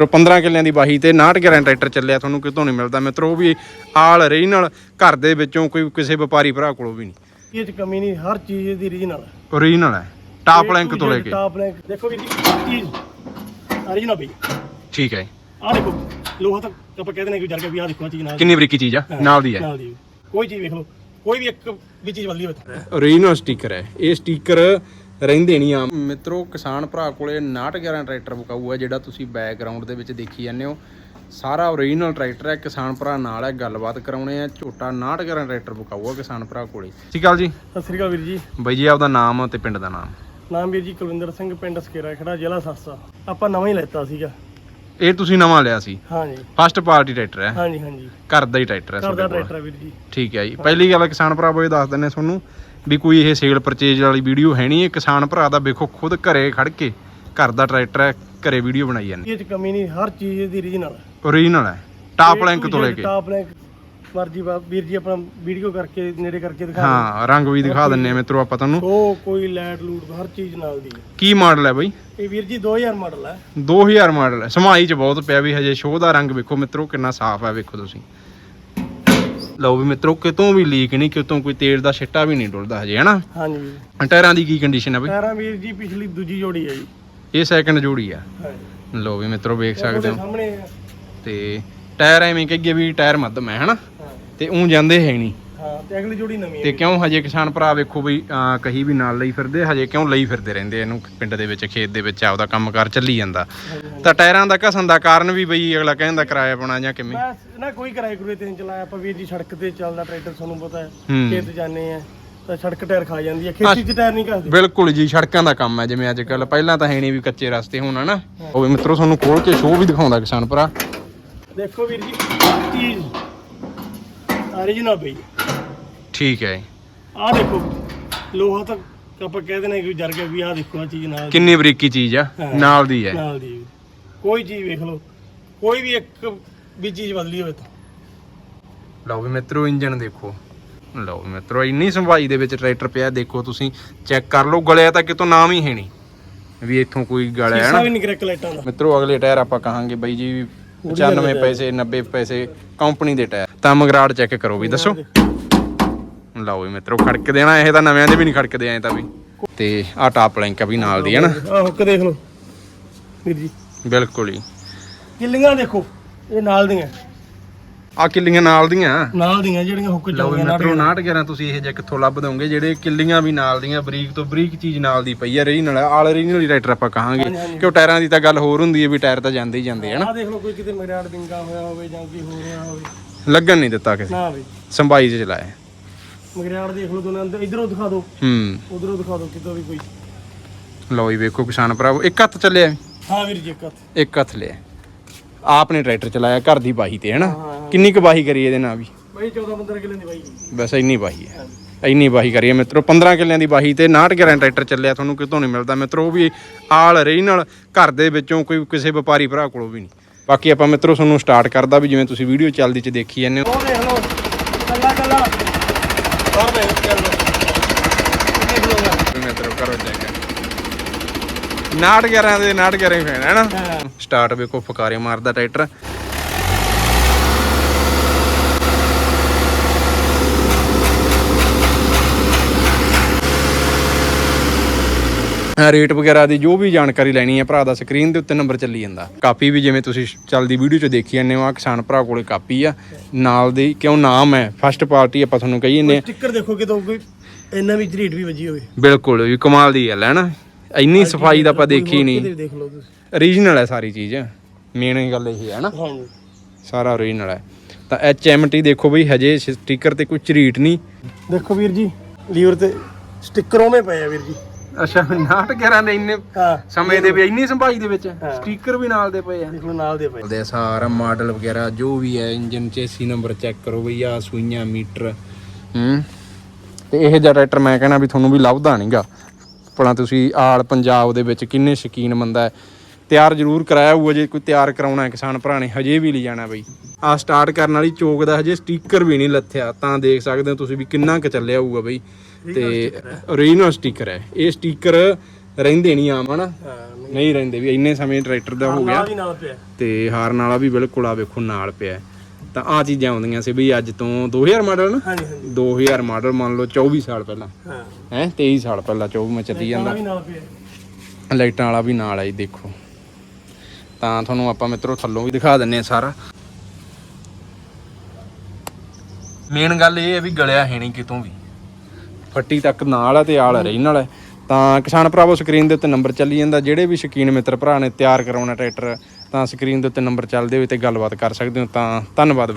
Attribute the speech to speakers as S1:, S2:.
S1: ਮਿੱਤਰੋ 15 ਕਿੱਲਿਆਂ ਦੀ ਬਾਹੀ ਤੇ 69 ਗੈਰਾਂ ਟਰੈਕਟਰ ਚੱਲਿਆ ਤੁਹਾਨੂੰ ਕਿਤੋਂ ਨਹੀਂ ਮਿਲਦਾ। ਮਿੱਤਰੋ ਉਹ ਵੀ ਆਲ ਰੀਜਨਲ ਘਰ ਦੇ ਵਿੱਚੋਂ ਕੋਈ ਕਿਸੇ ਵਪਾਰੀ ਭਰਾ ਕੋਲੋਂ ਵੀ ਨਹੀਂ।
S2: ਇਹ ਚ ਕਮੀ ਨਹੀਂ ਹਰ ਚੀਜ਼ ਦੀ ਰੀਜਨਲ
S1: ਓਰੀਜਨਲ ਹੈ। ਟਾਪ ਲਿੰਕ ਤੋਂ ਲੈ ਕੇ।
S2: ਟਾਪ ਲਿੰਕ ਦੇਖੋ ਵੀ ਚੀਜ਼ ਰੀਜਨਲ ਬਈ।
S1: ਠੀਕ ਹੈ।
S2: ਆਹ ਦੇਖੋ ਲੋਹਾ ਤਾਂ ਆਪਾਂ ਕਹਿੰਦੇ ਨੇ ਕਿ ਜਰ ਕੇ ਵੀ ਆਹ ਦੇਖੋ ਆਹ ਚੀਜ਼ ਨਾਲ
S1: ਕਿੰਨੀ ਬਰੀਕੀ ਚੀਜ਼ ਆ? ਨਾਲ ਦੀ ਹੈ।
S2: ਨਾਲ ਦੀ। ਕੋਈ ਚੀਜ਼ ਵੇਖ ਲਓ ਕੋਈ ਵੀ ਇੱਕ ਵੀ ਚੀਜ਼ ਬਦਲੀ ਹੋਵੇ
S1: ਓਰੀਜਨਲ ਸਟicker ਹੈ। ਇਹ ਸਟicker ਰਹਿੰਦੇ ਨਹੀਂ ਆ ਮਿੱਤਰੋ ਕਿਸਾਨ ਭਰਾ ਕੋਲੇ 6911 ਟਰੈਕਟਰ ਵਿਕਾਊ ਹੈ ਜਿਹੜਾ ਤੁਸੀਂ ਬੈਕਗ੍ਰਾਉਂਡ ਦੇ ਵਿੱਚ ਦੇਖੀ ਜਾਂਦੇ ਹੋ। ਸਾਰਾ ਓਰੀਜਨਲ ਟਰੈਕਟਰ ਹੈ ਕਿਸਾਨ ਭਰਾ ਨਾਲ ਹੈ ਗੱਲਬਾਤ ਕਰਾਉਣੇ ਆ। ਝੋਟਾ 6911 ਟਰੈਕਟਰ ਵਿਕਾਊ ਹੈ ਕਿਸਾਨ ਭਰਾ ਕੋਲੇ। ਸਤਿ ਸ਼੍ਰੀ ਅਕਾਲ ਜੀ।
S2: ਸਤਿ ਸ੍ਰੀ ਅਕਾਲ ਵੀਰ ਜੀ।
S1: ਬਾਈ ਜੀ ਆਪਦਾ ਨਾਮ ਤੇ ਪਿੰਡ ਦਾ ਨਾਮ।
S2: ਨਾਮ ਵੀਰ ਜੀ ਕੁਲਵਿੰਦਰ ਸਿੰਘ ਪਿੰਡ ਸਕੇਰਾ ਖੜਾ ਜ਼ਿਲ੍ਹਾ ਸਰਸਾ ਆਪਾਂ ਨਵਾਂ ਹੀ ਲੈਤਾ ਸੀਗਾ।
S1: ਇਹ ਤੁਸੀਂ ਨਵਾਂ ਲਿਆ ਸੀ?
S2: ਹਾਂਜੀ।
S1: ਫਸਟ ਪਾਰਟੀ ਟਰੈਕਟਰ ਹੈ
S2: ਹਾਂਜੀ ਹਾਂਜੀ।
S1: ਘਰ ਦਾ ਹੀ ਟਰੈਕਟਰ ਹੈ
S2: ਘਰ ਦਾ ਟਰੈਕਟਰ ਵੀਰ ਜੀ।
S1: ਠੀਕ ਹੈ ਜੀ। ਪਹਿਲੀ ਗੱਲ ਕਿਸਾਨ ਭਰਾ ਬੋਏ ਦੱਸ ਦਿੰਨੇ ਤੁਹਾਨੂੰ। ਵੀ ਕੋਈ ਇਹ ਸੇਲ ਪਰਚੇਜ ਵਾਲੀ ਵੀਡੀਓ ਹੈ ਨਹੀਂ ਇਹ ਕਿਸਾਨ ਭਰਾ ਦਾ ਵੇਖੋ ਖੁਦ ਘਰੇ ਖੜ ਕੇ ਘਰ ਦਾ ਟਰੈਕਟਰ ਹੈ ਘਰੇ ਵੀਡੀਓ ਬਣਾਈ ਜਾਂਦੀ
S2: ਇਹ ਚ ਕਮੀ ਨਹੀਂ ਹਰ ਚੀਜ਼ ਦੀ ਰੀਜਨਲ
S1: ਓਰੀਜਨਲ ਹੈ ਟਾਪ ਲਿੰਕ ਤੋਂ ਲੈ ਕੇ।
S2: ਟਾਪ ਲਿੰਕ ਮਰਜ਼ੀ ਵੀਰ ਜੀ ਆਪਣਾ ਵੀਡੀਓ ਕਰਕੇ ਨੇੜੇ ਕਰਕੇ ਦਿਖਾ
S1: ਹਾਂ ਰੰਗ ਵੀ ਦਿਖਾ ਦਿੰਨੇ ਆ ਮਿੱਤਰੋ ਆਪਾਂ ਤੁਹਾਨੂੰ।
S2: ਉਹ ਕੋਈ ਲੈਟ ਲੂਟ ਹਰ ਚੀਜ਼ ਨਾਲ ਦੀ।
S1: ਕੀ ਮਾਡਲ ਹੈ ਬਾਈ?
S2: ਇਹ ਵੀਰ ਜੀ 2000 ਮਾਡਲ ਹੈ।
S1: 2000 ਮਾਡਲ ਹੈ। ਸਮਾਈ ਚ ਬਹੁਤ ਪਿਆ ਵੀ ਹਜੇ ਸ਼ੋਅ ਦਾ ਰੰਗ ਵੇਖੋ ਮਿੱਤਰੋ ਕਿੰਨਾ ਸਾਫ਼ ਹੈ ਵੇਖੋ ਤੁਸੀਂ। ਲਓ ਵੀ ਮਿੱਤਰੋ ਕਿਤੋਂ ਵੀ ਲੀਕ ਨਹੀਂ ਕਿਤੋਂ ਕੋਈ ਤੇਲ ਦਾ ਛਿੱਟਾ ਵੀ ਨਹੀਂ ਡੁੱਲਦਾ ਹਜੇ ਹਨਾ?
S2: ਹਾਂਜੀ।
S1: ਟਾਇਰਾਂ ਦੀ ਕੀ ਕੰਡੀਸ਼ਨ ਹੈ ਬਾਈ?
S2: ਟਾਇਰਾਂ ਵੀਰ ਜੀ ਪਿਛਲੀ ਦੂਜੀ ਜੋੜੀ ਹੈ ਜੀ।
S1: ਇਹ ਸੈਕੰਡ ਜੋੜੀ ਆ।
S2: ਹਾਂਜੀ।
S1: ਲਓ ਵੀ ਮਿੱਤਰੋ ਵੇਖ ਸਕਦੇ ਹੋ।
S2: ਸਾਹਮਣੇ।
S1: ਤੇ ਟਾਇਰ ਐਵੇਂ ਕਹੀਏ ਵੀ ਟਾਇਰ ਮੱਧਮ ਹੈ ਹਨਾ? ਤੇ ਉਂ ਜਾਂਦੇ ਹੈ ਨਹੀਂ।
S2: ਹਾਂ ਤੇ ਅਗਲੀ ਜੋੜੀ ਨਵੀਂ ਹੈ
S1: ਤੇ ਕਿਉਂ ਹਜੇ ਕਿਸਾਨ ਭਰਾ ਵੇਖੋ ਵੀ ਅਹ, ਕਹੀ ਵੀ ਨਾਲ ਲਈ ਫਿਰਦੇ ਹਜੇ ਕਿਉਂ ਲਈ ਫਿਰਦੇ ਰਹਿੰਦੇ ਇਹਨੂੰ ਪਿੰਡ ਦੇ ਵਿੱਚ ਖੇਤ ਦੇ ਵਿੱਚ ਆਪਦਾ ਕੰਮਕਾਰ ਚੱਲੀ ਜਾਂਦਾ। ਤਾਂ ਟਾਇਰਾਂ ਦਾ ਘਸਣ ਦਾ ਕਾਰਨ ਵੀ ਬਈ ਅਗਲਾ ਕਹਿੰਦਾ ਕਿਰਾਇਆ ਪਾਉਣਾ ਜਾਂ ਕਿਵੇਂ?
S2: ਨਾ ਕੋਈ ਕਿਰਾਏ ਕਰੂਏ ਤੇ ਨਹੀਂ ਚਲਾਇਆ। ਆਪਾਂ ਵੀਰ ਜੀ ਸੜਕ ਤੇ ਚੱਲਦਾ ਟਰੈਕਟਰ ਤੁਹਾਨੂੰ ਪਤਾ ਹੈ। ਖੇਤ ਜਾਂਦੇ ਆ ਤਾਂ ਸੜਕ ਟਾਇਰ ਖਾ ਜਾਂਦੀ ਹੈ ਖੇਤੀ 'ਚ ਟਾਇਰ ਨਹੀਂ ਘਸਦੇ।
S1: ਬਿਲਕੁਲ ਜੀ ਸੜਕਾਂ ਦਾ ਕੰਮ ਹੈ। ਜਿਵੇਂ ਅੱਜ ਕੱਲ ਪਹਿਲਾਂ ਤਾਂ ਹੈ ਨਹੀਂ ਵੀ ਕੱਚੇ ਰਸਤੇ ਹੋਣ ਹਨਾ? ਉਹ ਵੀ ਮਿੱਤਰੋ ਤੁਹਾਨੂੰ ਖੋਲ ਕੇ ਸ਼ੋਅ ਵੀ ਦਿਖਾਉਂਦਾ ਕਿਸਾਨ ਭਰਾ।
S2: ਦੇਖੋ ਵੀਰ ਜੀ ਚੀਜ਼। ਓਰੀਜਨਲ ਬਈ।
S1: ਠੀਕ ਹੈ
S2: ਆਹ ਦੇਖੋ ਲੋਹਾ ਤਾਂ ਆਪਾਂ ਕਹਿੰਦੇ ਨੇ ਕਿ ਜਰ ਕੇ ਵੀ ਆਹ ਦੇਖੋ ਆਹ ਚੀਜ਼ ਨਾਲ।
S1: ਕਿੰਨੀ ਬਰੀਕੀ ਚੀਜ਼ ਆ
S2: ਹਾਂ।
S1: ਨਾਲ ਦੀ ਹੈ।
S2: ਨਾਲ ਦੀ। ਕੋਈ ਚੀਜ਼ ਵੇਖ ਲਓ ਕੋਈ ਵੀ ਇੱਕ ਵੀ ਚੀਜ਼ ਬਦਲੀ ਹੋਵੇ ਤਾਂ।
S1: ਲਓ ਵੀ ਮਿੱਤਰੋ ਇੰਜਨ ਦੇਖੋ। ਲਓ ਵੀ ਮਿੱਤਰੋ ਇੰਨੀ ਸੰਭਾਈ ਦੇ ਵਿੱਚ ਟਰੈਕਟਰ ਪਿਆ ਦੇਖੋ ਤੁਸੀਂ ਚੈੱਕ ਕਰ ਲਓ ਗਲਿਆ ਤਾਂ ਕਿਤੋਂ ਨਾਮ ਹੀ ਹੈ ਨਹੀਂ। ਵੀ ਇੱਥੋਂ ਕੋਈ ਗਲਿਆ ਹੈ
S2: ਸ਼ੀਸ਼ਾ
S1: ਨਾ
S2: ਵੀ ਨਹੀਂ ਲਾਈਟਾਂ ਦਾ।
S1: ਮਿੱਤਰੋ ਅਗਲੇ ਟਾਇਰ ਆਪਾਂ ਕਹਾਂਗੇ ਬਾਈ ਜੀ 95 ਪੈਸੇ 90 ਪੈਸੇ ਕੰਪਨੀ ਦੇ ਟਾਇਰ। ਤਾਂ ਮਗਰਾੜ ਚੈੱਕ ਕਰੋ ਵੀ ਦੱਸੋ। ਲਓ ਵੀ ਮਿੱਤਰੋ ਖੜਕ ਦੇਣਾ ਇਹ ਤਾਂ ਨਵਿਆਂ ਦੇ ਵੀ ਨਹੀਂ ਖੜਕਦੇ ਐ ਤਾਂ ਵੀ। ਤੇ ਆ ਟਾਪ ਲਿੰਕ ਆ ਵੀ ਨਾਲ ਦੀ ਹੈ ਨਾ?
S2: ਆਹ ਹੁੱਕ ਦੇਖ ਲਓ। ਵੀਰ ਜੀ।
S1: ਬਿਲਕੁਲ ਹੀ
S2: ਕਿੱਲੀਆਂ ਦੇਖੋ ਇਹ ਨਾਲ ਦੀਆਂ।
S1: ਆ ਕਿੱਲੀਆਂ ਨਾਲ ਦੀਆਂ?
S2: ਨਾਲ ਦੀਆਂ ਜਿਹੜੀਆਂ ਹੁੱਕ
S1: ਲਓ ਵੀ
S2: ਚੱਲਦੀਆਂ
S1: ਮਿੱਤਰੋ 69 11 ਤੁਸੀਂ ਇਹ ਜੇ ਕਿੱਥੋਂ ਲੱਭ ਦੋਗੇ ਜਿਹੜੇ ਕਿੱਲੀਆਂ ਵੀ ਨਾਲ ਦੀਆਂ ਬਰੀਕ ਤੋਂ ਬਰੀਕ ਚੀਜ਼ ਨਾਲ ਦੀ ਪਈ ਆ ਰੀਜਨਲ ਆਲ ਰੀਜਨਲ ਰਾਈਟਰ ਆਪਾਂ ਕਹਾਂਗੇ। ਕਿਉਂ ਟਾਇਰਾਂ ਦੀ ਤਾਂ ਗੱਲ ਹੋਰ ਹੁੰਦੀ ਹੈ ਵੀ ਟਾਇਰ ਤਾਂ ਜਾਂਦੇ ਹੀ ਜਾਂਦੇ ਹਨ
S2: ਆਹ ਦੇਖ ਲਓ ਕੋਈ ਕਿਤੇ ਮਗਰਾੜ ਬਿੰਗਾ ਹੋਇਆ ਹੋਵੇ ਜਾਂ ਕੀ ਹੋ ਰਿਹਾ ਹੋਵੇ।
S1: ਲੱਗਣ ਨਹੀਂ ਦਿੱਤਾ ਕਿਸੇ।
S2: ਨਾ ਬਈ।
S1: ਸੰਭਾਈ ਚ ਚਲਾਇਆ।
S2: ਮਗਰਾੜ ਦੇਖ ਲਓ ਦੋਨਾਂ ਅੰਦਰ ਇਧਰੋਂ ਦਿਖਾ ਦਿਓ।
S1: ਹੂੰ।
S2: ਉਧਰੋਂ ਦਿਖਾ ਦਿਓ ਕਿਤੋਂ ਵੀ ਕੋਈ।
S1: ਲਓ ਜੀ ਵੇਖੋ ਕਿਸਾਨ ਭਰਾਵੋ ਇੱਕ ਹੱਥ ਚੱਲਿਆ
S2: ਹਾਂ ਵੀਰ ਜੀ ਇੱਕ ਹੱਥ।
S1: ਇੱਕ ਹੱਥ ਲਿਆ। ਆਪਨੇ ਟਰੈਕਟਰ ਚਲਾਇਆ ਘਰ ਦੀ ਬਾਹੀ ਤੇ ਹੈਨਾ?
S2: ਹਾਂ।
S1: ਕਿੰਨੀ ਕੁ ਬਾਹੀ ਕਰੀ ਇਹਦੇ ਨਾਲ ਵੀ?
S2: ਬਈ 14 15 ਕਿੱਲੇ ਦੀ ਬਾਈ
S1: ਬਸ ਇੰਨੀ ਬਾਹੀ ਹੈ। ਇੰਨੀ ਬਾਹੀ ਕਰੀਏ ਮਿੱਤਰੋ 15 ਕਿੱਲਿਆਂ ਦੀ ਬਾਹੀ ਤੇ 69 11 ਟਰੈਕਟਰ ਚੱਲਿਆ ਤੁਹਾਨੂੰ ਕਿਤੋਂ ਨਹੀਂ ਮਿਲਦਾ। ਮਿੱਤਰੋ ਉਹ ਵੀ ਆਲ ਰੀਜਨਲ ਘਰ ਦੇ ਵਿੱਚੋਂ ਕੋਈ ਕਿਸੇ ਵਪਾਰੀ ਭਰਾ ਕੋਲੋਂ ਵੀ ਨਹੀਂ। ਬਾਕੀ ਆਪਾਂ ਮਿੱਤਰੋ ਤੁਹਾਨੂੰ ਸਟਾਰਟ ਕਰਦਾ ਵੀ ਜਿਵੇਂ ਤੁਸੀਂ ਵੀਡੀਓ ਚੱਲਦੀ ਚ ਦੇਖੀ ਜਾਂਦੇ ਹੋ
S2: ਉਹ ਦੇਖ ਲਓ ਕੱਲਾ ਕੱਲਾ
S1: ਮਿੱਤਰੋ ਕਰੋ ਚੈੱਕ 69 11 ਦੇ 69 11 ਫੈਨ ਹੈ ਨਾ ਸਟਾਰਟ ਵੇਖੋ ਫਕਾਰੇ ਮਾਰਦਾ ਟਰੈਕਟਰ ਰੇਟ ਵਗੈਰਾ ਦੀ ਜੋ ਵੀ ਜਾਣਕਾਰੀ ਲੈਣੀ ਹੈ ਭਰਾ ਦਾ ਸਕਰੀਨ ਦੇ ਉੱਤੇ ਨੰਬਰ ਚੱਲੀ ਜਾਂਦਾ। ਕਾਪੀ ਵੀ ਜਿਵੇਂ ਤੁਸੀਂ ਚੱਲਦੀ ਵੀਡੀਓ 'ਚ ਦੇਖੀ ਜਾਂਦੇ ਹੋ ਆ ਕਿਸਾਨ ਭਰਾ ਕੋਲੇ ਕਾਪੀ ਆ ਨਾਲ ਦੀ ਕਿਉਂ ਨਾਮ ਹੈ? ਫਸਟ ਪਾਰਟੀ ਆਪਾਂ ਤੁਹਾਨੂੰ ਕਹੀ ਜਾਂਦੇ।
S2: ਸਟicker ਦੇਖੋ ਕਿਤੋਂ ਕੋਈ ਇੰਨਾ ਵੀ ਝਰੀਟ ਵੀ ਵੱਜੀ ਹੋਵੇ।
S1: ਬਿਲਕੁਲ ਵੀ ਕਮਾਲ ਦੀ ਗੱਲ ਹੈ ਨਾ। ਇੰਨੀ ਸਫ਼ਾਈ ਤਾਂ ਆਪਾਂ ਦੇਖੀ ਨਹੀਂ।
S2: ਦੇਖ ਲਓ ਤੁਸੀਂ।
S1: ਓਰੀਜਨਲ ਹੈ ਸਾਰੀ ਚੀਜ਼। ਮੇਨ ਗੱਲ ਇਹ ਹੈ ਨਾ। ਸਾਰਾ ਓਰੀਜਨਲ ਹੈ। ਤਾਂ ਐਚਐਮਟੀ ਦੇਖੋ ਬਈ ਹਜੇ ਸਟicker ਤੇ ਕੋਈ ਝਰੀਟ ਨਹੀਂ।
S2: ਦੇਖੋ ਵੀਰ ਜੀ ਲੀਵਰ ਤੇ ਸਟicker ਉਵੇਂ ਪਏ ਆ ਵੀਰ ਜੀ।
S1: ਅੱਛਾ 69 11 ਦੇ ਇੰਨੇ
S2: ਹਾਂ।
S1: ਸਮੇਂ ਦੇ ਵੀ ਇੰਨੀ ਸੰਭਾਈ ਦੇ ਵਿੱਚ। ਸਟicker ਵੀ ਨਾਲ ਦੇ ਪਏ ਆ।
S2: ਦੇਖ ਲਓ ਨਾਲ ਦੇ ਪਏ।
S1: ਦੇ ਸਾਰਾ ਮਾਡਲ ਵਗੈਰਾ ਜੋ ਵੀ ਹੈ ਇੰਜਨ ਚੇਸੀ ਨੰਬਰ ਚੈੱਕ ਕਰੋ ਬਈ ਆ ਸੂਈਆਂ ਮੀਟਰ। ਹੂੰ। ਤੇ ਇਹ ਜਿਹਾ ਟਰੈਕਟਰ ਮੈਂ ਕਹਿਣਾ ਵੀ ਤੁਹਾਨੂੰ ਵੀ ਲੱਭਦਾ ਨਹੀਂਗਾ ਭਲਾ ਤੁਸੀਂ ਆਲ ਪੰਜਾਬ ਦੇ ਵਿੱਚ ਕਿੰਨੇ ਸ਼ਕੀਨ ਬੰਦਾ ਹੈ। ਤਿਆਰ ਜ਼ਰੂਰ ਕਰਾਇਆ ਹੋਊਗਾ ਜੇ ਕੋਈ ਤਿਆਰ ਕਰਾਉਣਾ ਹੈ ਕਿਸਾਨ ਭਰਾ ਨੇ ਹਜੇ ਵੀ ਲੈ ਜਾਣਾ ਬਈ। ਆ ਸਟਾਰਟ ਕਰਨ ਵਾਲੀ ਚੋਕ ਦਾ ਹਜੇ ਸਟicker ਵੀ ਨਹੀਂ ਲੱਥਿਆ ਤਾਂ ਦੇਖ ਸਕਦੇ ਹੋ ਤੁਸੀਂ ਵੀ ਕਿੰਨਾ ਕੁ ਚੱਲਿਆ ਹੋਊਗਾ ਬਈ। ਤੇ ਓਰੀਜਨਲ ਸਟicker ਹੈ। ਇਹ ਸਟicker ਰਹਿੰਦੇ ਨਹੀਂ ਆਮ ਹਨਾ? ਨਹੀਂ। ਰਹਿੰਦੇ ਵੀ ਇੰਨੇ ਸਮੇਂ ਟਰੈਕਟਰ ਦਾ ਹੋ ਗਿਆ। ਤੇ ਹਾਰਨ ਵਾਲਾ ਵੀ ਬਿਲਕੁਲ ਆ ਵੇਖੋ ਨਾਲ ਪਿਆ। ਤਾਂ ਆ ਚੀਜ਼ਾਂ ਆਉਂਦੀਆਂ ਸੀ ਵੀ ਅੱਜ ਤੋਂ 2000 ਮਾਡਲ ਨਾ?
S2: ਹਾਂਜੀ ਹਾਂਜੀ।
S1: 2000 ਮਾਡਲ ਮੰਨ ਲਓ 24 ਸਾਲ ਪਹਿਲਾਂ।
S2: ਹਾਂ।
S1: ਹੈ 23 ਸਾਲ ਪਹਿਲਾਂ 24 ਮੈਂ ਚੱਲੀ ਜਾਂਦਾ। ਲਾਈਟਾਂ ਵਾਲਾ ਵੀ ਨਾਲ ਆਈ ਦੇਖੋ। ਤਾਂ ਤੁਹਾਨੂੰ ਆਪਾਂ ਮਿੱਤਰੋ ਥੱਲੋਂ ਵੀ ਦਿਖਾ ਦਿੰਨੇ ਆ ਸਾਰਾ। ਮੇਨ ਗੱਲ ਇਹ ਹੈ ਵੀ ਗਲਿਆ ਹੈ ਨਹੀਂ ਕਿਤੋਂ ਵੀ। ਫੱਟੀ ਤੱਕ ਨਾਲ ਆ ਤੇ ਆਲ ਰਹੀ ਨਾਲ ਹੈ। ਤਾਂ ਕਿਸਾਨ ਭਰਾਵੋ ਸਕਰੀਨ ਦੇ ਉੱਤੇ ਨੰਬਰ ਚੱਲੀ ਜਾਂਦਾ। ਜਿਹੜੇ ਵੀ ਸ਼ੌਕੀਨ ਮਿੱਤਰ ਭਰਾ ਨੇ ਤਿਆਰ ਕਰਾਉਣਾ ਟਰੈਕਟਰ, ਤਾਂ ਸਕਰੀਨ ਦੇ ਉੱਤੇ ਨੰਬਰ ਚੱਲਦੇ ਹੋਏ ਤੇ ਗੱਲਬਾਤ ਕਰ ਸਕਦੇ ਹੋ। ਤਾਂ ਧੰਨਵਾਦ